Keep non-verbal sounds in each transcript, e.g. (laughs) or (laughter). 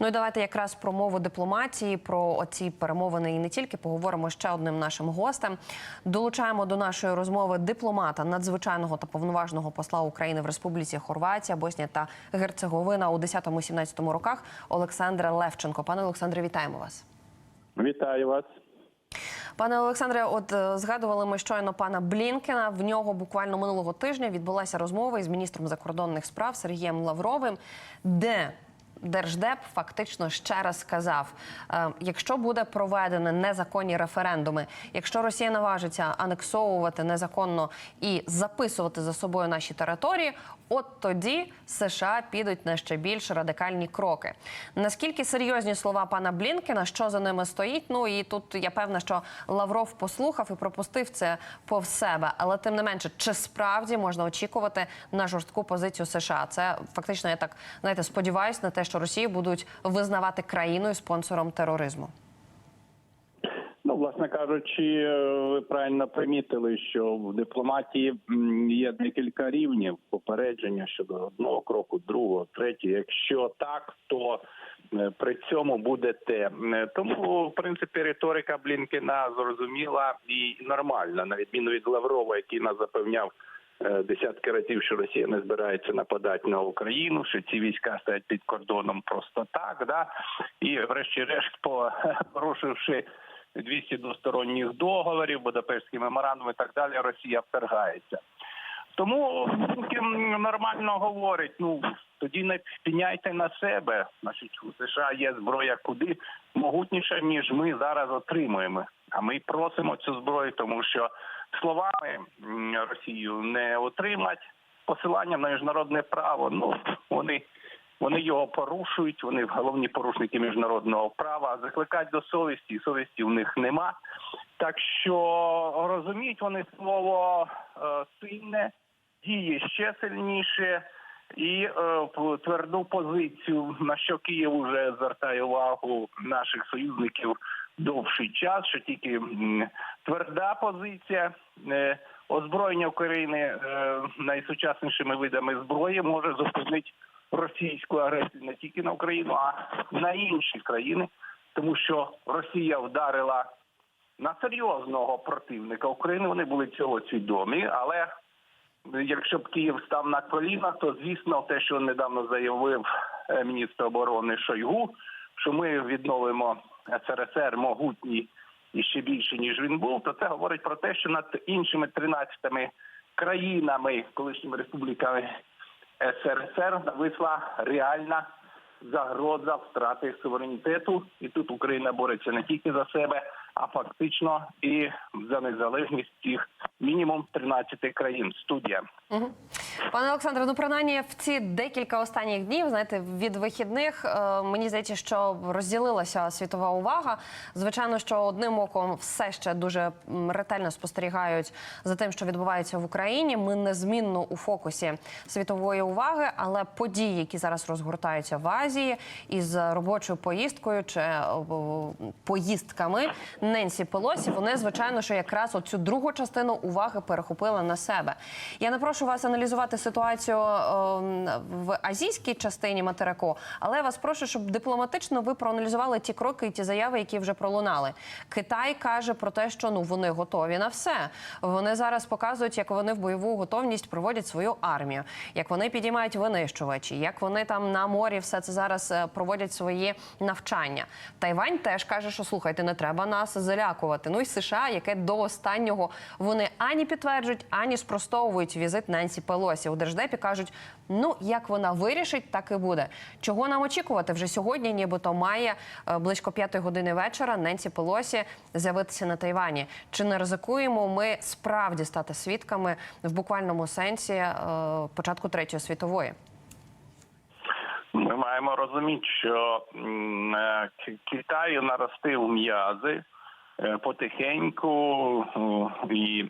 Ну і давайте якраз про мову дипломатії, про оці перемовини і не тільки поговоримо ще одним нашим гостем. Долучаємо до нашої розмови дипломата, надзвичайного та повноважного посла України в Республіці Хорватія, Боснія та Герцеговина у 10-17 роках Олександра Левченко. Пане Олександре, вітаємо вас. Вітаю вас. Пане Олександре, от е, згадували ми щойно пана Блінкена. В нього буквально минулого тижня відбулася розмова із міністром закордонних справ Сергієм Лавровим, де Держдеп фактично ще раз сказав: е, якщо буде проведено незаконні референдуми, якщо Росія наважиться анексовувати незаконно і записувати за собою наші території, от тоді США підуть на ще більш радикальні кроки. Наскільки серйозні слова пана Блінкена, що за ними стоїть? Ну і тут я певна, що Лавров послухав і пропустив це повз себе. Але тим не менше, чи справді можна очікувати на жорстку позицію США? Це фактично, я так знаєте, сподіваюся на те, що Росію будуть визнавати країною спонсором тероризму. Власне кажучи, е, ви правильно примітили, що в дипломатії є декілька рівнів попередження щодо одного кроку, другого, третього. Якщо так, то е, при цьому буде те. Е, Тому, в принципі, риторика Блінкена зрозуміла і нормальна, на відміну від Лаврова, який нас запевняв. Десятки разів, що Росія не збирається нападати на Україну, що ці війська стоять під кордоном просто так, да і, врешті-решт, (laughs) порушивши 200 двосторонніх договорів, Будапештський меморандум і так далі, Росія вторгається. Тому Путін нормально говорить. Ну тоді не піняйте на себе. Значить, у США є зброя куди могутніша, ніж ми зараз отримуємо. А ми просимо цю зброю, тому що словами Росію не отримать посиланням на міжнародне право. Ну вони вони його порушують. Вони головні порушники міжнародного права. Закликають до совісті, совісті в них нема. Так що розуміють вони слово е, сильне, діє ще сильніше. І е, тверду позицію, на що Київ вже звертає увагу наших союзників довший час, що тільки тверда позиція е, озброєння України е, найсучаснішими видами зброї може зупинити російську агресію не тільки на Україну, а на інші країни, тому що Росія вдарила на серйозного противника України. Вони були цього свідомі, але якщо б Київ став на коліна, то звісно, те, що недавно заявив е, міністр оборони Шойгу, що ми відновимо СРСР могутній і ще більше ніж він був, то це говорить про те, що над іншими 13 країнами, колишніми республіками СРСР, нависла реальна загроза втрати суверенітету, і тут Україна бореться не тільки за себе, а фактично і за незалежність тих мінімум 13 країн. Студія. Угу. Пане Олександре, ну принаймні в ці декілька останніх днів, знаєте, від вихідних е, мені здається, що розділилася світова увага. Звичайно, що одним оком все ще дуже ретельно спостерігають за тим, що відбувається в Україні. Ми незмінно у фокусі світової уваги, але події, які зараз розгортаються в Азії, із робочою поїздкою чи е, поїздками Ненсі Пелосі, вони звичайно, що якраз оцю другу частину уваги перехопили на себе. Я не прошу вас аналізувати ситуацію ем, в азійській частині материку, але вас прошу, щоб дипломатично ви проаналізували ті кроки і ті заяви, які вже пролунали. Китай каже про те, що ну вони готові на все. Вони зараз показують, як вони в бойову готовність проводять свою армію, як вони підіймають винищувачі, як вони там на морі все це зараз е, проводять свої навчання. Тайвань теж каже, що слухайте, не треба нас залякувати. Ну і США, яке до останнього вони ані підтверджують, ані спростовують візит Ненсі Пелосі. У держдепі кажуть, ну як вона вирішить, так і буде. Чого нам очікувати вже сьогодні? Нібито має е, близько п'ятої години вечора Ненсі Пелосі з'явитися на Тайвані. Чи не ризикуємо ми справді стати свідками в буквальному сенсі е, початку третьої світової? Ми маємо розуміти, що е, Китаю наростив м'язи потихеньку і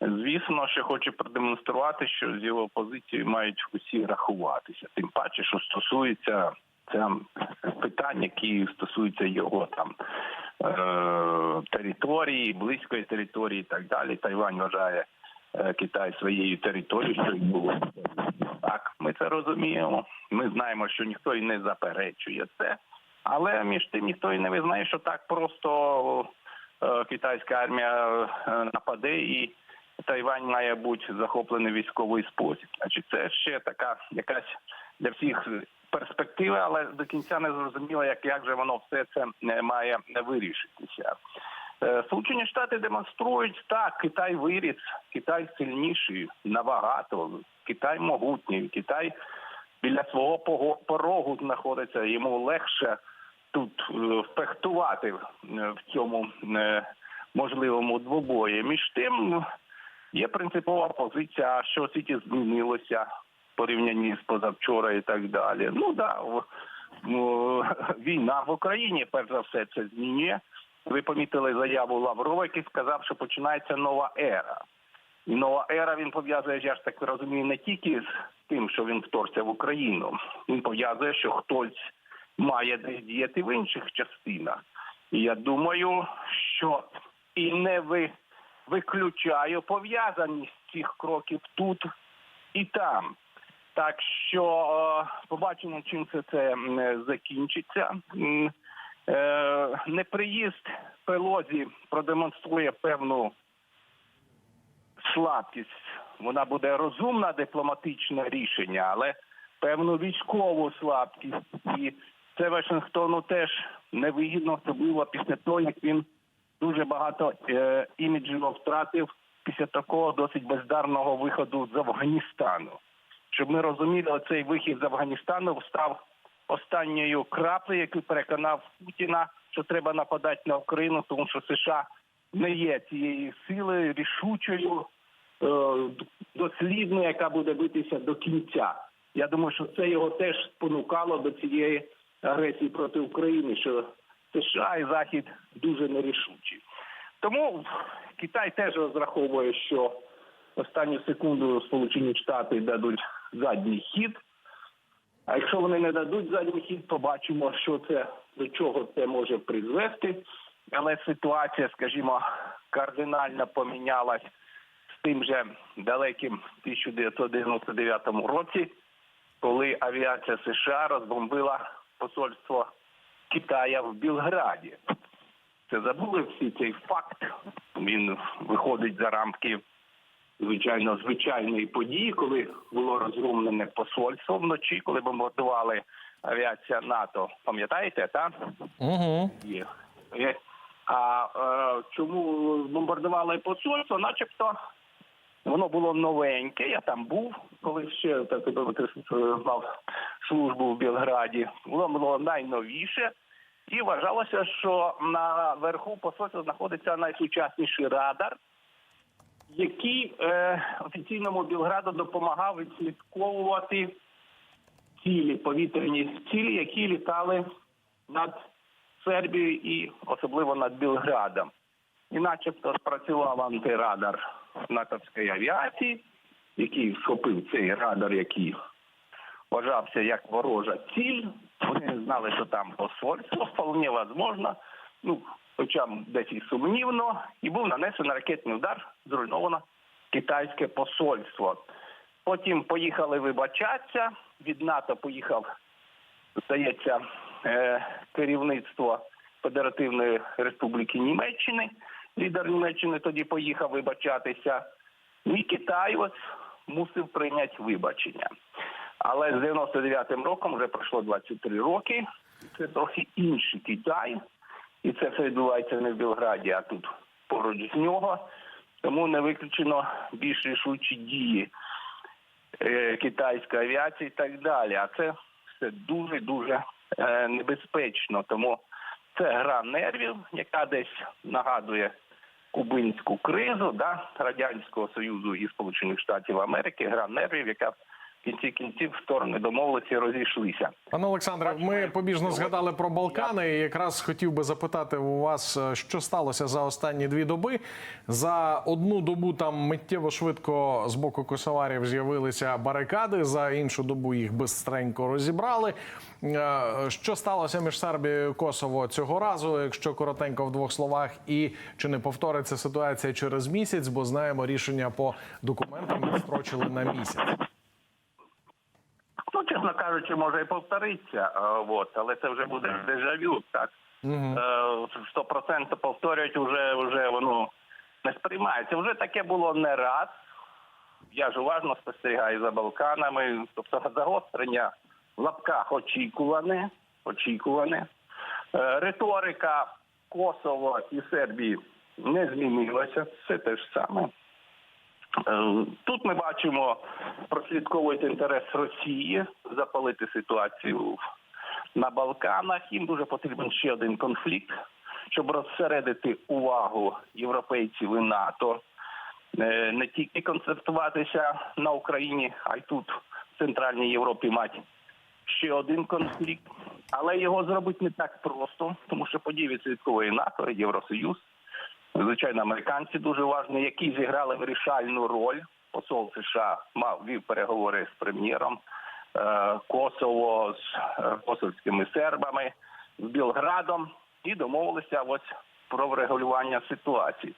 звісно, що хоче продемонструвати, що з його позицією мають усі рахуватися. Тим паче, що стосується це питань, які стосуються його там е, території, близької території і так далі. Тайвань вважає е, Китай своєю територією, що й було. Так, ми це розуміємо. Ми знаємо, що ніхто і не заперечує це. Але між тим ніхто і не визнає, що так просто е, китайська армія нападе і Тайвань має бути захоплений військовий спосіб. Значить, це ще така якась для всіх перспектива, але до кінця не зрозуміло, як, як же воно все це е, має вирішитися. Е, Сполучені Штати демонструють так, Китай виріс, Китай сильніший набагато, Китай могутній, Китай біля свого порогу знаходиться, йому легше тут е, впехтувати в цьому можливому двобої. Між тим є принципова позиція, що світі змінилося в порівнянні з позавчора і так далі. Ну да, ну, (laughs) війна в Україні, перш за все, це змінює. Ви помітили заяву Лаврова, який сказав, що починається нова ера. І нова ера він пов'язує, я ж так розумію, не тільки з тим, що він вторгся в Україну. Він пов'язує, що хтось має десь діяти в інших частинах. І я думаю, що і не ви виключаю пов'язаність цих кроків тут і там. Так що е, побачимо, чим це, це закінчиться. Е, Неприїзд Пелозі продемонструє певну слабкість. Вона буде розумне дипломатичне рішення, але певну військову слабкість. І це Вашингтону теж невигідно, особливо після того, як він дуже багато е, іміджево втратив після такого досить бездарного виходу з Афганістану. Щоб ми розуміли, оцей вихід з Афганістану став останньою краплею, який переконав Путіна, що треба нападати на Україну, тому що США не є цією силою рішучою, е, дослідною, яка буде битися до кінця. Я думаю, що це його теж спонукало до цієї агресії проти України, що США і Захід дуже нерішучі. Тому Китай теж розраховує, що останню секунду Сполучені Штати дадуть задній хід. А якщо вони не дадуть задній хід, побачимо, що це до чого це може призвести. Але ситуація, скажімо, кардинально помінялась з тим же далеким 1999 році, коли авіація США розбомбила посольство Китая в Білграді. Це забули всі цей факт. Він виходить за рамки звичайно звичайної події, коли було розгромлене посольство вночі, коли бомбардували авіація НАТО. Пам'ятаєте, так? Угу. Є. Є. А е, чому бомбардували посольство? Начебто воно було новеньке. Я там був, коли ще так е, мав службу в Білграді. Воно було найновіше. І вважалося, що на верху посольства знаходиться найсучасніший радар, який е, офіційному Білграду допомагав відслідковувати цілі, повітряні цілі, які літали над Сербією і особливо над Білградом. І начебто спрацював антирадар натовської авіації, який схопив цей радар, який вважався як ворожа ціль. Вони знали, що там посольство, вполне возможно, ну, хоча десь і сумнівно, і був нанесений ракетний удар, зруйновано китайське посольство. Потім поїхали вибачатися, від НАТО поїхав, здається, е, керівництво Федеративної Республіки Німеччини. Лідер Німеччини тоді поїхав вибачатися. І Китай ось мусив прийняти вибачення. Але з 99-м роком вже пройшло 23 роки. Це трохи інший Китай. І це все відбувається не в Білграді, а тут поруч з нього. Тому не виключено більш рішучі дії е, китайської авіації і так далі. А це все дуже дуже е, небезпечно. Тому це гра нервів, яка десь нагадує кубинську кризу да, радянського союзу і Сполучених Штатів Америки. Гра нервів, яка в кінці кінців сторони домовилися і розійшлися. Пане Олександре, ми побіжно згадали про Балкани. І якраз хотів би запитати у вас, е, що сталося за останні дві доби. За одну добу там миттєво швидко з боку косоварів з'явилися барикади. За іншу добу їх безстренько розібрали. Е, Що сталося між Сербією і Косово цього разу? Якщо коротенько в двох словах, і чи не повториться ситуація через місяць? Бо знаємо, рішення по документам відстрочили на місяць. Чесно кажучи, може і повториться, е, от, але це вже буде дежавю, так. Сто процентів повторюють, вже, вже воно не сприймається. Вже таке було не раз. Я ж уважно спостерігаю за Балканами. Тобто загострення в лапках очікуване, очікуване. Е, Риторика Косово і Сербії не змінилася. Все те ж саме. Е, Тут ми бачимо прослідковують інтерес Росії запалити ситуацію на Балканах. Їм дуже потрібен ще один конфлікт, щоб розсередити увагу європейців і НАТО. Е, Не тільки концентруватися на Україні, а й тут, в Центральній Європі, мати ще один конфлікт. Але його зробити не так просто, тому що події відслідковує НАТО, Євросоюз. Звичайно, американці дуже важливі, які зіграли вирішальну роль. Посол США мав вів переговори з прем'єром е, Косово з е, косовськими сербами, з Білградом і домовилися ось про врегулювання ситуації.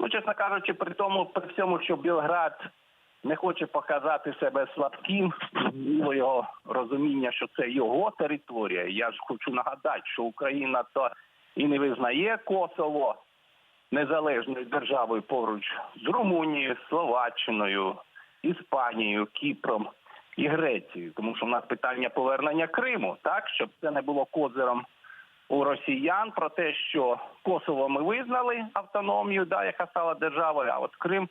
Ну, чесно кажучи, при тому, при всьому, що Білград не хоче показати себе слабким, зрозуміло його розуміння, що це його територія. Я ж хочу нагадати, що Україна то і не визнає Косово незалежною державою поруч з Румунією, Словаччиною, Іспанією, Кіпром і Грецією, тому що в нас питання повернення Криму, так щоб це не було козиром у росіян про те, що Косово ми визнали автономію, да, яка стала державою, а от Крим,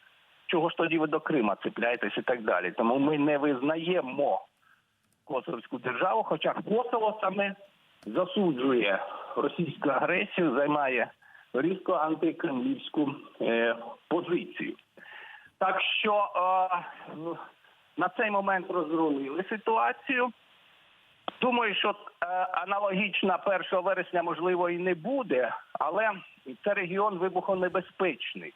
чого ж тоді ви до Крима цепляєтесь і так далі. Тому ми не визнаємо Косовську державу, хоча Косово саме засуджує російську агресію, займає різко антикремлівську е, позицію. Так що е, ну, на цей момент розрулили ситуацію. Думаю, що е, аналогічна 1 вересня можливо і не буде, але це регіон вибухонебезпечний.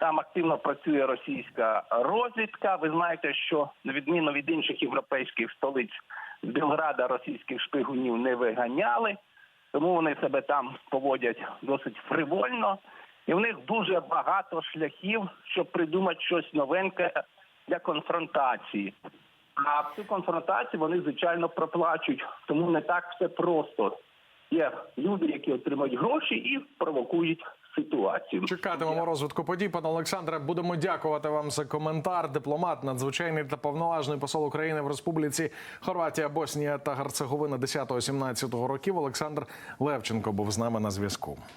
Там активно працює російська розвідка. Ви знаєте, що на відміну від інших європейських столиць з Білграда російських шпигунів не виганяли, тому вони себе там поводять досить фривольно, і в них дуже багато шляхів, щоб придумати щось новеньке для конфронтації. А цю конфронтацію вони звичайно проплачуть, тому не так все просто. Є люди, які отримують гроші і провокують ситуацію. Чекатимемо розвитку подій. Пане Олександре, будемо дякувати вам за коментар. Дипломат, надзвичайний та повноважний посол України в Республіці Хорватія, Боснія та Герцеговина 10-17 років. Олександр Левченко був з нами на зв'язку.